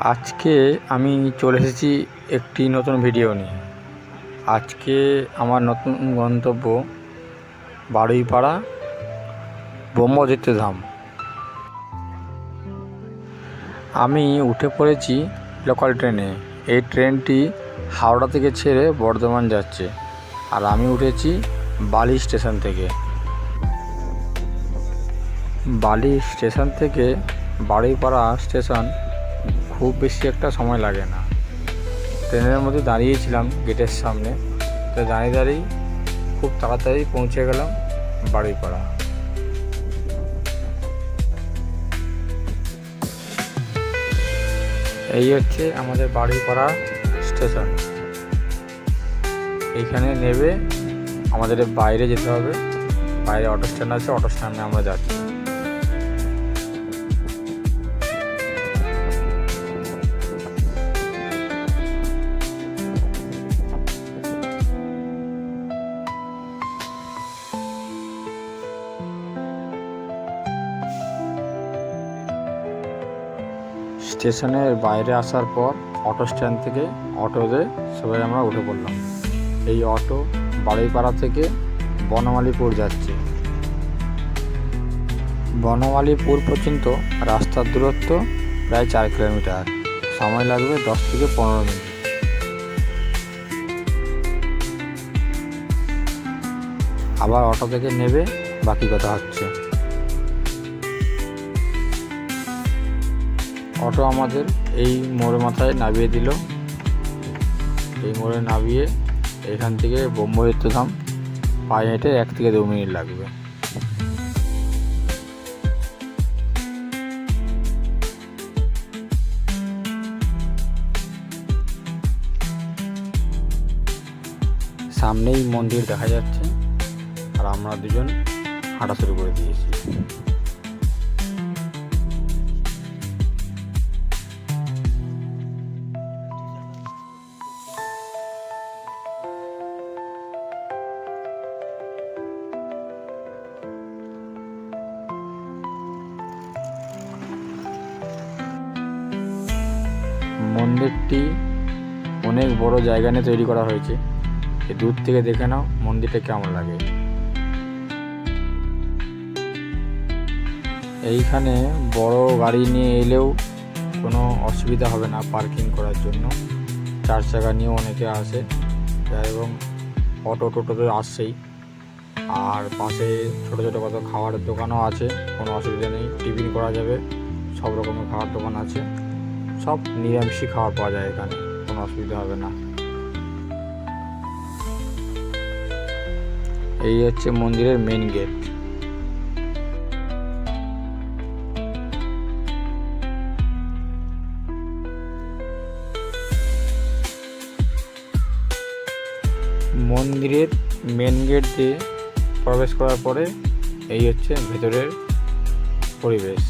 আজকে আমি চলে এসেছি একটি নতুন ভিডিও নিয়ে। আজকে আমার নতুন গন্তব্য বারুইপাড়া ধাম আমি উঠে পড়েছি লোকাল ট্রেনে এই ট্রেনটি হাওড়া থেকে ছেড়ে বর্ধমান যাচ্ছে। আর আমি উঠেছি বালি স্টেশন থেকে। বালি স্টেশন থেকে বারুইপাড়া স্টেশন খুব বেশি একটা সময় লাগে না। ট্রেনের মধ্যে দাঁড়িয়েছিলাম গেটের সামনে। তো দাঁড়িয়ে দাঁড়িয়ে খুব তাড়াতাড়ি পৌঁছে গেলাম বারুইপাড়া। এই হচ্ছে আমাদের বারুইপাড়া স্টেশন। এইখানে নেবে আমাদের বাইরে যেতে হবে। বাইরে অটো স্ট্যান্ড আছে, অটো স্ট্যান্ডে আমরা যাচ্ছি। স্টেশনের বাইরে আসার পর অটো স্ট্যান্ড থেকে অটোতে সবাই আমরা উঠে পড়লাম। এই অটো বারুইপাড়া থেকে বনমালীপুর যাচ্ছে। বনমালীপুর পর্যন্ত রাস্তার দূরত্ব প্রায় চার কিলোমিটার। সময় লাগবে দশ থেকে পনেরো মিনিট। আবার অটো থেকে নেবে, বাকি কথা হচ্ছে। অটো আমাদের এই মোড়ের মাথায় নামিয়ে দিল। এই মোড়ে নামিয়ে এখান থেকে বোম্বইত্য ধাম পায়ে হেঁটে এক থেকে দু মিনিট লাগবে। সামনেই মন্দির দেখা যাচ্ছে। আর আমরা দুজন হাঁটা শুরু করে দিয়েছি। মন্দিরটি অনেক বড় জায়গা নিয়ে তৈরি করা হয়েছে। দূর থেকে দেখে নাও মন্দিরটা কেমন লাগে। এইখানে বড় গাড়ি নিয়ে এলেও কোনো অসুবিধা হবে না পার্কিং করার জন্য। চার চাকা নিয়েও অনেকে আসে। এবং অটো টোটো তো আসছেই। আর পাশে ছোটো ছোটো কত খাবারের দোকানও আছে। কোনো অসুবিধা নেই। টিফিন করা যাবে। সব রকমের খাবার দোকান আছে। সব নিরামিষই খাবার পাওয়া যায় এখানে, কোনো অসুবিধা হবে না। এই হচ্ছে মন্দিরের মেন গেট মন্দিরের মেন গেট দিয়ে প্রবেশ করার পরে এই হচ্ছে ভেতরের পরিবেশ।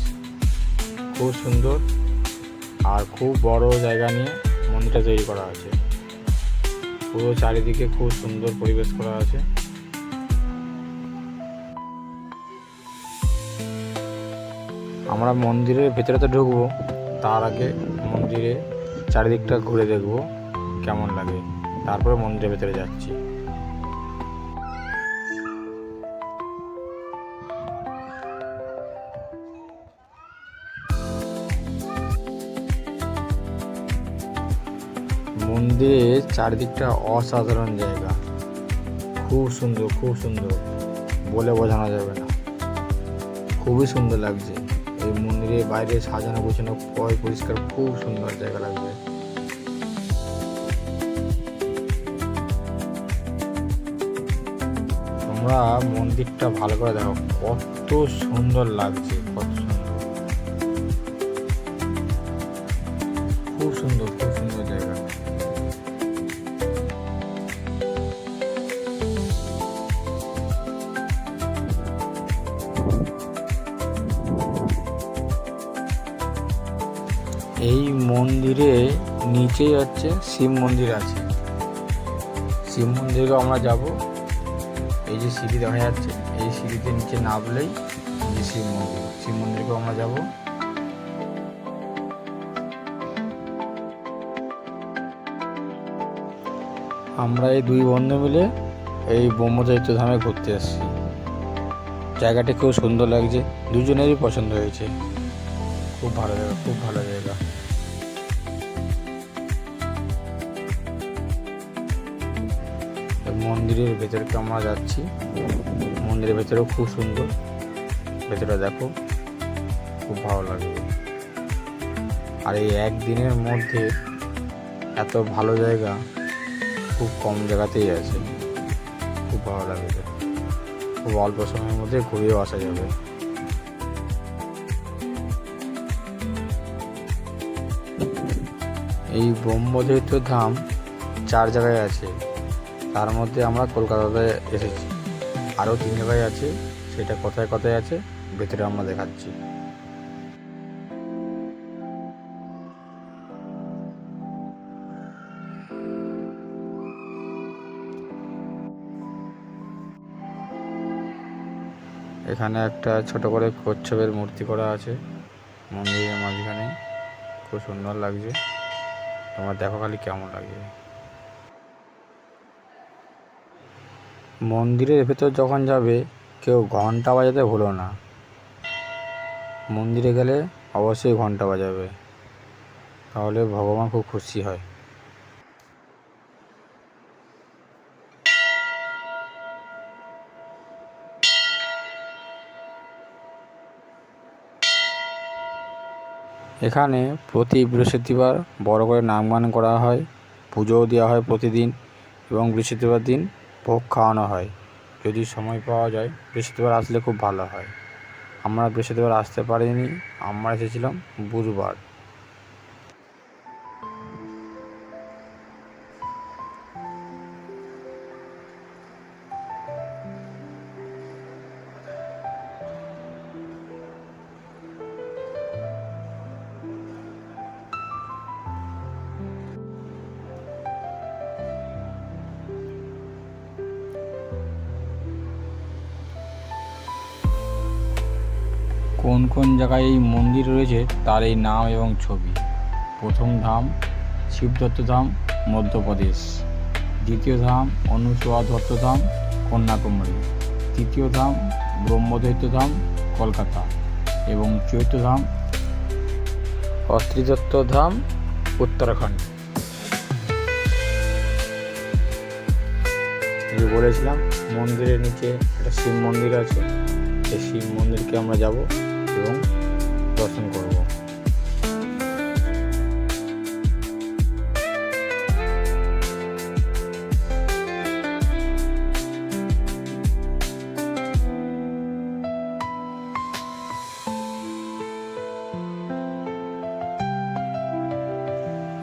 খুব সুন্দর। আর খুব বড় জায়গা নিয়ে মন্দিরটা তৈরি করা আছে পুরো চারিদিকে খুব সুন্দর পরিবেশ করা আছে। আমরা মন্দিরের ভেতরে তো ঢুকবো, তার আগে মন্দিরে চারিদিকটা ঘুরে দেখব, কেমন লাগে। তারপরে মন্দিরের ভেতরে যাচ্ছি। মন্দিরের চারিদিকটা অসাধারণ জায়গা। খুব সুন্দর খুব সুন্দর। বলে বোঝানো যাবে না। খুবই সুন্দর লাগছে। এই মন্দিরের বাইরে সাজানো গোছানো পয় পরিষ্কার, খুব সুন্দর জায়গা লাগবে। তোমরা মন্দিরটা ভালো করে দেখো। কত সুন্দর লাগছে, কত সুন্দর। খুব সুন্দর খুব সুন্দর জায়গা। মন্দিরে নিচেই হচ্ছে শিব মন্দির আছে। শিব মন্দিরেও আমরা যাব। এই যে সিঁড়ি দেখা যাচ্ছে, এই সিঁড়িতে নিচে নামলেই যে শিব মন্দির, শিব মন্দিরেও আমরা যাব। আমরা এই দুই বন্ধু মিলে এই ব্রহ্মচৈত্য ধামে ঘুরতে আসছি জায়গাটি খুব সুন্দর লাগছে, দুজনেরই পছন্দ হয়েছে। খুব ভালো জায়গা, খুব ভালো জায়গা। মন্দিরের ভেতরকে আমরা যাচ্ছি। মন্দিরের ভেতরেও খুব সুন্দর। ভেতরে দেখো, খুব ভালো লাগবে আর এই একদিনের মধ্যে এত ভালো জায়গা, খুব কম জায়গাতেই আছে। খুব ভালো লাগবে খুব অল্প সময়ের মধ্যে ঘুরেও আসা যাবে। এই ব্রহ্মচৈত্র ধাম চার জায়গায় আছে। তার মধ্যে আমরা কলকাতাতে এসেছি। আরও তিন জায়গায় আছে, সেটা কোথায় কোথায় আছে, ভেতরে আমরা দেখাচ্ছি। এখানে একটা ছোট করে কচ্ছপের মূর্তি করা আছে, মন্দিরের মাঝখানে। খুব সুন্দর লাগছে। তোমার দেখো খালি কেমন লাগছে। মন্দিরের ভেতর যখন যাবে, কেউ ঘণ্টা বাজাতে ভুলো না। মন্দিরে গেলে অবশ্যই ঘণ্টা বাজাবে। তাহলে ভগবান খুব খুশি হয়। এখানে প্রতি বৃহস্পতিবার বড় করে নাম গান করা হয়, পুজোও দেওয়া হয় প্রতিদিন এবং বৃহস্পতিবার দিন। ভোগ খাওয়ানো হয়। যদি সময় পাওয়া যায়, বৃহস্পতিবার আসলে খুব ভালো হয়। আমরা বৃহস্পতিবার আসতে পারিনি। আমরা এসেছিলাম বুধবার। কোন কোন জায়গায় এই মন্দির রয়েছে তার এই নাম এবং ছবি? প্রথম ধাম, শিবদত্ত ধাম, মধ্যপ্রদেশ। দ্বিতীয় ধাম, অনুসোয়া দত্ত ধাম, কন্যাকুমারী। তৃতীয় ধাম, ব্রহ্মদৈত্য ধাম, কলকাতা। এবং চৈত্য ধাম, অস্ত্রীদত্ত ধাম, উত্তরাখণ্ড। যে বলেছিলাম, মন্দিরের নিচে একটা শিব মন্দির আছে। সেই শিব মন্দিরকে আমরা যাব। এবং দর্শন করব।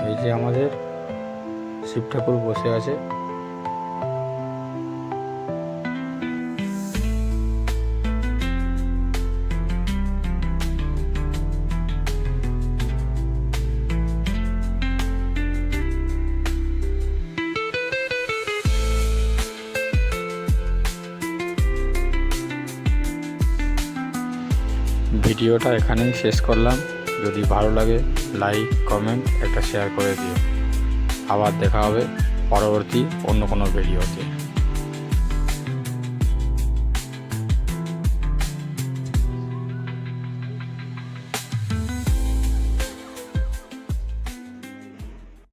এই যে আমাদের শিব ঠাকুর বসে আছে। ভিডিওটা এখানেই শেষ করলাম। যদি ভালো লাগে লাইক কমেন্ট একটা শেয়ার করে দিও। আবার দেখা হবে পরবর্তী অন্য কোনো ভিডিওতে।